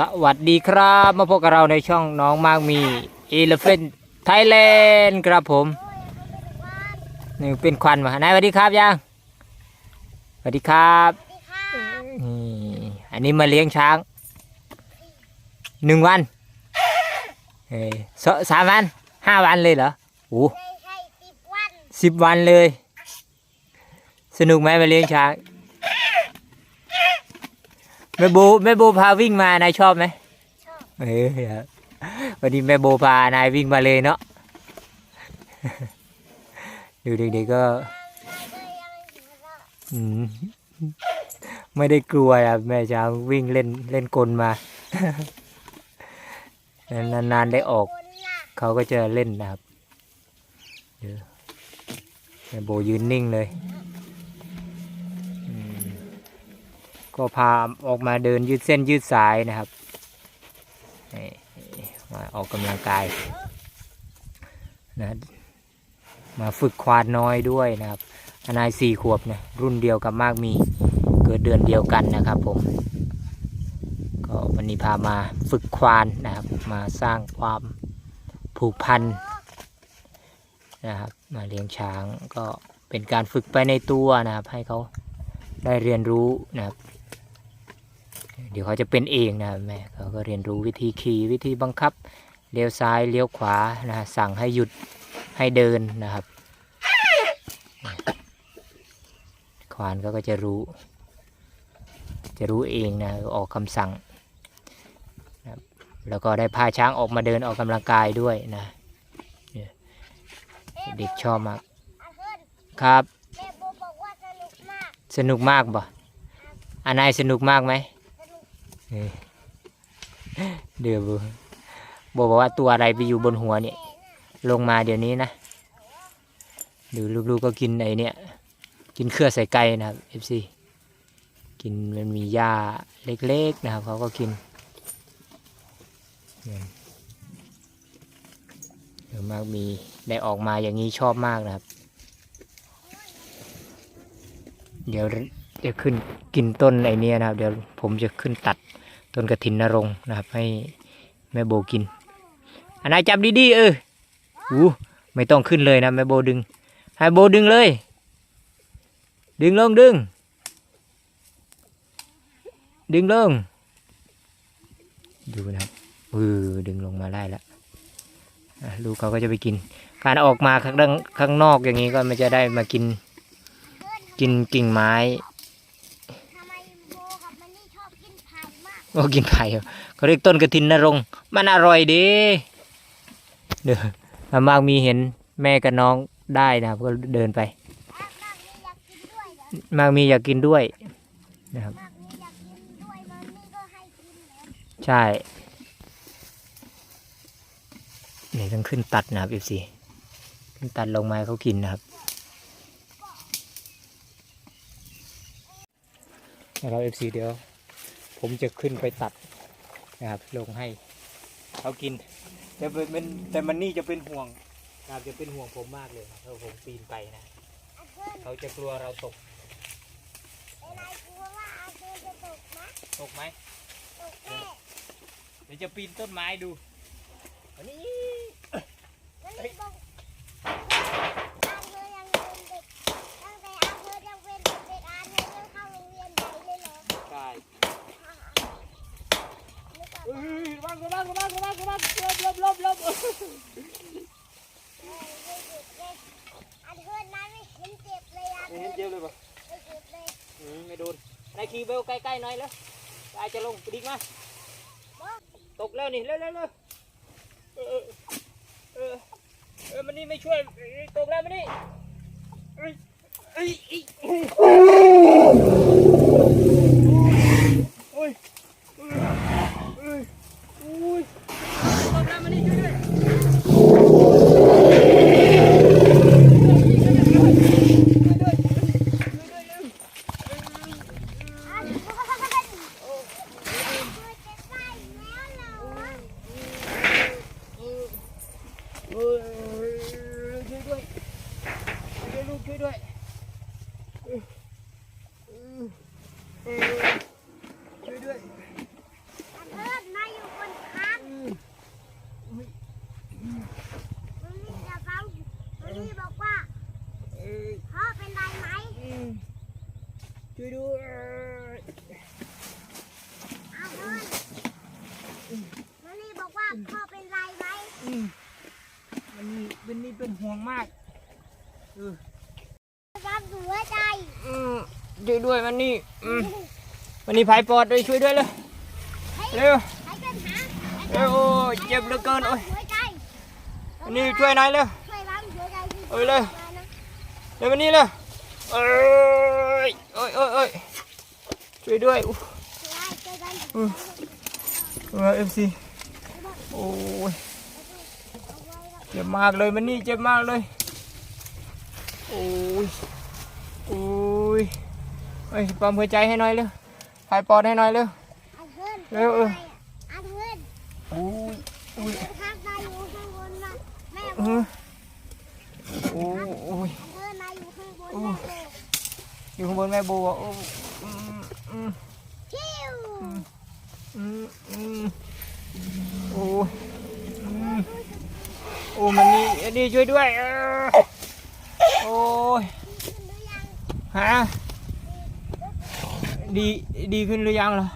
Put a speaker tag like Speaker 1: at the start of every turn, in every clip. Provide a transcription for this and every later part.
Speaker 1: สวัสดีครับ มาพบกับเราในช่องน้องมากมีเอลเฟนไทยแลนด์ครับผมนี่เป็นควันมานายสวัสดีครับยังสวัสดีครับนี่อันนี้มาเลี้ยงช้างหนึ่งวันเอ้ยสสามวันห้าวันเลยเหรอโอ้
Speaker 2: ใช่ใช่สิบวัน
Speaker 1: สิบวันเลย สนุกไหมมาเลี้ยงช้าง แม่โบแม่โบพาวิ่งมานายชอบไหม
Speaker 2: ชอบ
Speaker 1: เออครับวันนี้แม่โบพานายวิ่งมาเลยเนาะดูเด็กๆก็
Speaker 2: ก็ยังหัวเราะ
Speaker 1: อืมไม่ได้กลัวอะแม่ช้างวิ่งเล่นเล่นกลมานานๆได้ออก
Speaker 2: คนล่ะ
Speaker 1: เขาก็จะเล่นนะครับเดี๋ยวแม่โบยืนนิ่งเลย ก็พาออกมาเดินยืดเส้นยืดสายนะครับมาออกกำลังกายนะมาฝึกควานน้อยด้วยนะครับอนายสี่ขวบเนี่ยรุ่นเดียวกับมากมีเกิดเดือนเดียวกันนะครับผม ก็วันนี้พามาฝึกควานนะครับ มาสร้างความผูกพันนะครับ มาเลี้ยงช้างก็เป็นการฝึกไปในตัวนะครับ ให้เขาได้เรียนรู้นะครับ เดี๋ยวเขาจะเป็นเองนะครับแม่เขาก็เรียนรู้วิธีขี่วิธีบังคับเลี้ยวซ้ายเลี้ยวขวานะฮะสั่งให้หยุดให้เดินนะครับ ควานเขาก็จะรู้ จะรู้เองนะออกคำสั่งแล้วก็ได้พาช้างออกมาเดินออกกำลังกายด้วยนะเนี่ยเด็กชอบมาก
Speaker 2: อาเฮิร์น
Speaker 1: ครับ
Speaker 2: แม่โบบอกว่าสนุกมาก
Speaker 1: สนุกมากบ่อานายสนุกมากไหม
Speaker 2: สนุก
Speaker 1: เดี๋ยวบบอกว่าตัวอะไรไปอยู่บนหัวเนี่ย ลงมาเดี๋ยวนี้นะดูลูกๆก็กินไอเนี่ย กินเครือใส่ไก่นะครับ FC กินมันมีหญ้าเล็กๆนะครับเขาก็กินเยเดี๋ยวมากมีได้ออกมาอย่างนี้ชอบมากนะครับ เดี๋ยว เดี๋ยวขึ้นกินต้นไอเนี้ยนะครับ เดี๋ยวผมจะขึ้นตัดต้นกระถินนรงนะครับ ให้แม่โบกินอันนายจับดีๆเอออู้ไม่ต้องขึ้นเลยนะแม่โบดึง ให้โบดึงเลย ดึงลงดึง ดึงลงดูนะครับเออดึงลงมาได้แล้วลูกเขาก็จะไปกิน การออกมาข้างด้านข้างนอกอย่างนี้ก็มันจะได้มากิน กินกิ่งไม้
Speaker 2: ทำไมโบกับมันนี่ชอบกินไผ่มาก
Speaker 1: โอ้กินไผ่เหรอเขาเรียกต้นกระถินนรงมันอร่อยดีเด้อถ้ามากมีเห็นแม่กับน้องได้นะครับ ก็เดินไป
Speaker 2: มามีอยากกินด้วย
Speaker 1: มามีอยากกินด้วยนะครับ
Speaker 2: มากนี่อยากกินด้วยมันนี่ก็ให้กิน
Speaker 1: ต้องขึ้นตัดนะครับ FC ขึ้นตัดลงมาให้เขากินนะครับนะครับ FC เดี๋ยว ผมจะขึ้นไปตัดนะครับ ลงให้เขากินแต่เป็นแต่มันนี่จะเป็นห่วงนะครับจะเป็นห่วงผมมากเลยนะถ้าผมปีนไปนะ
Speaker 2: เขา
Speaker 1: จะกลัวเราตก
Speaker 2: ตก
Speaker 1: ไหม
Speaker 2: ตกแน่
Speaker 1: เดี๋ยวจะปีนต้นไม้ดูอันนี้
Speaker 2: นี่บอกอาเฮิร์นยังเป็นเด็กตั้งแต่อาเฮิร์นยังเป็นเด็กอาเฮิร์นยังเข้าโรงเรียนใหญ่เลยเหรอ
Speaker 1: ใช่
Speaker 2: นึกออก
Speaker 1: เอ้
Speaker 2: ปะ
Speaker 1: ยระวังระวังระวังระวังระวังลบลบลบลบ
Speaker 2: อันเพื่อนนั้นไม่เห็นเจ็บเลยอัน
Speaker 1: ไม่
Speaker 2: เพื่
Speaker 1: เห็
Speaker 2: น
Speaker 1: เจ็บเลยปะ
Speaker 2: ไม่เจ็บเลย
Speaker 1: อืมไม่โดนนายขี่เบลใกล้ๆหน่อยแล้วอายจะลงปดิกมาตกแล้วนี่เร็วเร็วเร็วเออเออเออมันนี่ไม่ช่วยเอ้ยตกแล้วมันนี่เอ้ยเอ้ย ช่วยด้วยช่วยลูกช่วยด้วยช่วยด้วย
Speaker 2: อันเอิญมาอ
Speaker 1: ยู่บนคันลุงลี่จะฟังลุงลี่บอกว่า
Speaker 2: พ่อเป็นไรไหม
Speaker 1: ช่วยด้วย เป็นนี่เป็นห่วงมากเออ
Speaker 2: รับหัวใจ
Speaker 1: อืมช่วยด้วยมันนี่อืมมันนี่ภายปอดด้วยช่วยด้วยเลย
Speaker 2: ให้
Speaker 1: เร็ว
Speaker 2: ให้กันหา
Speaker 1: เร็วโอ้ยเจ็บเหลือเกินโอ้ย
Speaker 2: หัวใจ
Speaker 1: มันนี่ช่วยหน่อยเร็ว
Speaker 2: ช่วยรับหัวใจที่
Speaker 1: เอาเลย
Speaker 2: มานะ
Speaker 1: เร็วมันนี่เร็วเอ้ยโอ้ยโอ้ยโอ้ยช่วยด้วยอู้
Speaker 2: ช่วยช่วยกัน
Speaker 1: อืมเออเอฟซีโอ้ยเจ็บมากเลยมันนี่เจ็บมากเลยโอ้ยโอ้ยเอ้ยปั๊มหัวใจให้หน่อยเร็วภายปอดให้หน่อยเร็ว
Speaker 2: อันเพื่อน
Speaker 1: เร็วเออ
Speaker 2: อันเพื่อน
Speaker 1: โอ้ยโอ้ย
Speaker 2: ทักนายอยู่ข้างบนนะแม่
Speaker 1: เออโอ้ยโอ้ย
Speaker 2: อันเพื่อนนายอยู่ข้างบน
Speaker 1: โอ้
Speaker 2: แม่
Speaker 1: อยู่ข้างบนแม่บัวโอ้อืมอืม
Speaker 2: ชิว
Speaker 1: อืมอืมโอ้ยอืม โอ้มันนี่ดีช่วยด้วยเออโอ้ยฮะดีดีขึ้นหรือยังเหรอ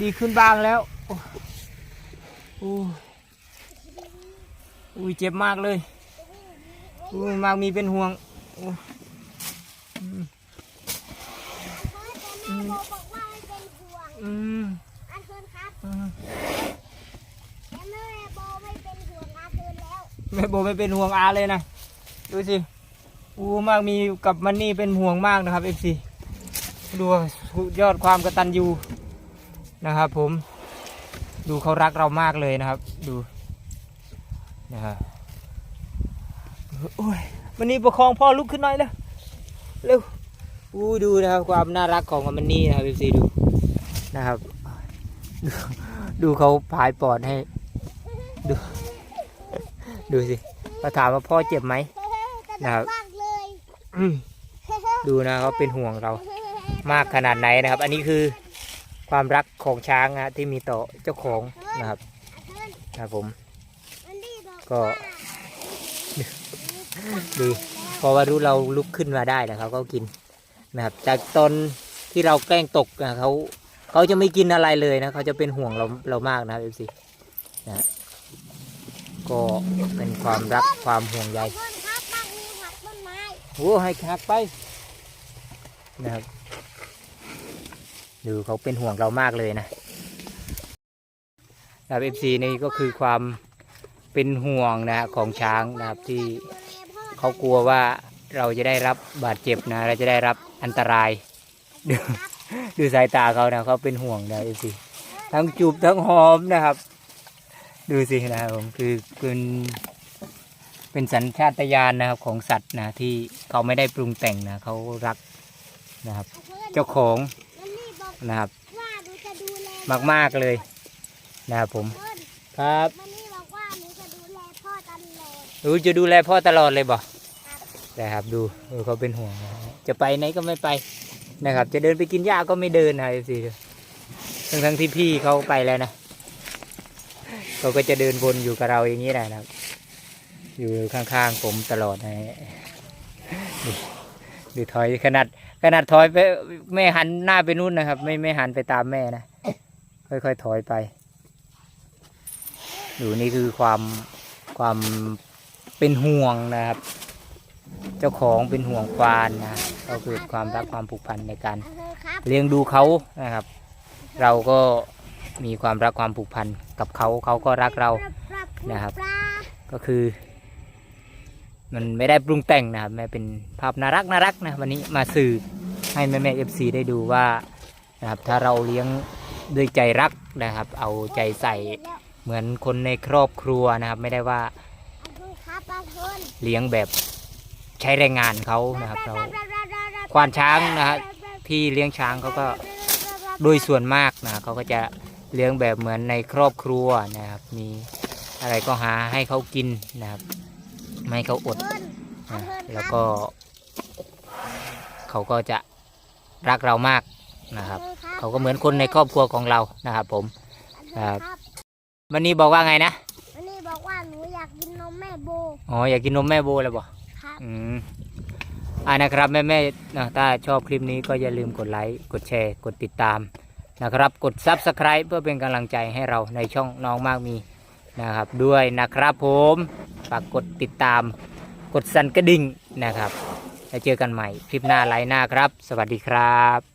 Speaker 1: ดีขึ้นบ้างแล้วโอ้โอ้ยอุ้ยเจ็บมากเลยอุ้ยมากมีเป็นห่วงโอ้อืม
Speaker 2: อันเพื่อนแต่แม่ แม่โบไม่เป็นห่วงอาเล
Speaker 1: ยนะ ดูสิ อู้มากมีกับมันนี่เป็นห่วงมากนะครับเอฟซีดูยอดความกตัญญูนะครับ ผม ดูเขารักเรามากเลยนะครับ ดูนะครับโอ้ยมันนี่ประคองพ่อลุกขึ้นหน่อยเร็วเร็วอู้ดูนะครับ ความน่ารักของมันนี่นะครับเอฟซีดูนะครับ ดูดูเขาพายปอดให้ ดู ดูสิมาถามว่าพ่อเจ็บไหม
Speaker 2: กระ
Speaker 1: นะครับ
Speaker 2: โดดมากเลย
Speaker 1: อืมดูนะเขาเป็นห่วงเรา มากขนาดไหนนะครับ อันนี้คือความรักของช้างนะที่มีต่อเจ้าของนะครับ
Speaker 2: อันเพื่อน
Speaker 1: นะครับผม
Speaker 2: มันดีบอก
Speaker 1: ก็
Speaker 2: ว่า
Speaker 1: ดูพอว่ารู้เราลุกขึ้นมาได้นะเขาก็กินนะครับ จากตอนที่เราแกล้งตกนะเขาเขาจะไม่กินอะไรเลยนะเขาจะเป็นห่วงเราเรามากนะครับเอฟซีนะฮะ ก็เป็นความรักความห่วงใย
Speaker 2: อันครับมากมีหักต้นไม้
Speaker 1: โอ้ให้หักไปนะครับดูเขาเป็นห่วงเรามากเลยนะนะครับเอฟซีนี่ก็คือความเป็นห่วงนะฮะของช้างนะครับที่เขากลัวว่าเราจะได้รับบาดเจ็บนะเราจะได้รับอันตรายดูดูสายตาเขานะเขาเป็นห่วงนะเอฟซีทั้งจูบทั้งหอมนะครับ ดูสินะครับผมคือเป็นเป็นสัญชาตญาณนะครับของสัตว์นะที่เขาไม่ได้ปรุงแต่งนะเขารักนะครับ
Speaker 2: อันเพื่อน
Speaker 1: เจ้าของ
Speaker 2: มันนี่บอก
Speaker 1: นะครับ
Speaker 2: ว่าหนูจะดูแล
Speaker 1: มากๆเลยนะครับผม
Speaker 2: เพื่อน
Speaker 1: ครับ
Speaker 2: มันนี่บอกว่าหนูจะดูแลพ่อตลอด
Speaker 1: หนูจะดูแลพ่อตลอดเลยบ่แต่ครับดูเออเขาเป็นห่วงนะฮะจะไปไหนก็ไม่ไปนะครับ จะเดินไปกินหญ้าก็ไม่เดินนะเอฟซีทั้งทั้งๆที่พี่เขาไปแล้วนะ เขาก็จะเดินวนอยู่กับเราอย่างนี้แหละนะครับ อยู่ข้างๆผมตลอดนะฮะดูถอยขนาดขนาดถอยไปแม่หันหน้าไปนู่นนะครับ ไม่ไม่หันไปตามแม่นะค่อยๆถอยไปดูนี่คือความความเป็นห่วงนะครับ เจ้าของเป็นห่วงควานนะก็เกิดความรักความผูกพันในการ
Speaker 2: เลี้
Speaker 1: ยงดูเขานะครับ เราก็ มีความรักความผูกพันกับเขาเขาก็รักเรานะครับ ก็คือ มันไม่ได้ปรุงแต่งนะครับแม่เป็นภาพน่ารักน่ารักนะวันนี้มาสื่อให้แม่แม่เอฟซีได้ดูว่านะครับถ้าเราเลี้ยงด้วยใจรักนะครับ เอาใจใส่เหมือนคนในครอบครัวนะครับ ไม่ได้ว่าเลี้ยงแบบใช้แรงงานเขานะครับเราควานช้างนะฮะที่เลี้ยงช้างเขาก็โดยส่วนมากนะเขาก็จะ เลี้ยงแบบเหมือนในครอบครัวนะครับ มีอะไรก็หาให้เขากินนะครับ ไม่ให้เขาอด
Speaker 2: เพื่อน
Speaker 1: นะแล้วก็ เขาก็จะรักเรามากนะครับ เขาก็เหมือนคนในครอบครัวของเรานะครับ ผมครับวันนี้บอกว่าไงนะ
Speaker 2: วันนี้บอกว่าหนูอยากกินนมแม่โบ
Speaker 1: อ๋ออยากกินนมแม่โบเลยบ่
Speaker 2: ครับ
Speaker 1: อืมอ่านะครับแม่แม่ๆนะถ้าชอบคลิปนี้ก็อย่าลืมกดไลค์กดแชร์ กดติดตาม นะครับ กด Subscribe เพื่อเป็นกำลังใจให้เราในช่องน้องมากมีนะครับ ด้วยนะครับผมฝากกดติดตามกดสั่นกระดิ่งนะครับ แล้วเจอกันใหม่คลิปหน้าไลน์หน้าครับ สวัสดีครับ